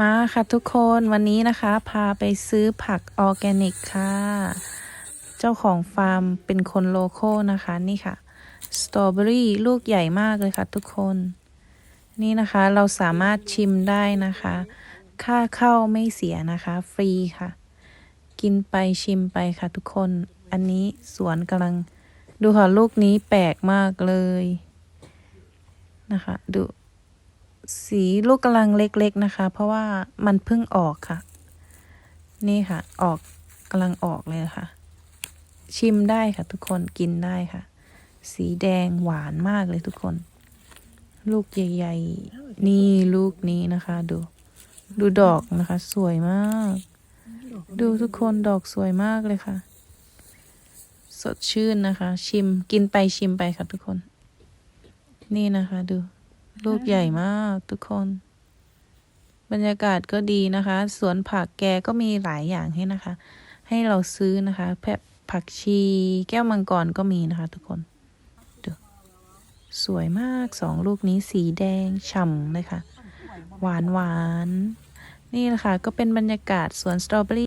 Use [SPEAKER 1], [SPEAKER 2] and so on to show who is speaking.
[SPEAKER 1] มาค่ะทุกคนวันนี้นะคะ พาไปซื้อผักออร์แกนิกค่ะ เจ้าของฟาร์มเป็นคนโลโก้นะคะนี่ค่ะสตรอเบอรี่ลูกใหญ่มากเลยค่ะทุกคน นี่นะคะเราสามารถชิมได้นะคะ ค่าเข้าไม่เสียนะคะ ฟรีค่ะ กินไปชิมไปค่ะทุกคน อันนี้สวนกำลัง ดูค่ะลูกนี้แปลกมากเลยนะคะ ดู สีลูกกำลังเล็กๆนะคะ เพราะว่ามันเพิ่งออกค่ะ นี่ค่ะ ออกกำลังออกเลยค่ะ ชิมได้ค่ะ ทุกคนกินได้ค่ะ สีแดงหวานมากเลยทุกคน ลูกใหญ่ๆ นี่ลูกนี้นะคะ ดู ดูดอกนะคะ สวยมาก ดูทุกคนดอกสวยมากเลยค่ะ สดชื่นนะคะ ชิมกินไปชิมไปค่ะทุกคน นี่นะคะ ดู ลูกใหญ่มากทุกคน บรรยากาศก็ดีนะคะ สวนผักแกก็มีหลายอย่างให้นะคะ ให้เราซื้อนะคะ แพะผักชี แก้วมังกรก็มีนะคะ ทุกคนดูสวยมากสองลูกนี้สีแดงฉ่ำเลยค่ะ หวานหวานนี่แหละค่ะ ก็เป็นบรรยากาศสวนสตรอเบอรี่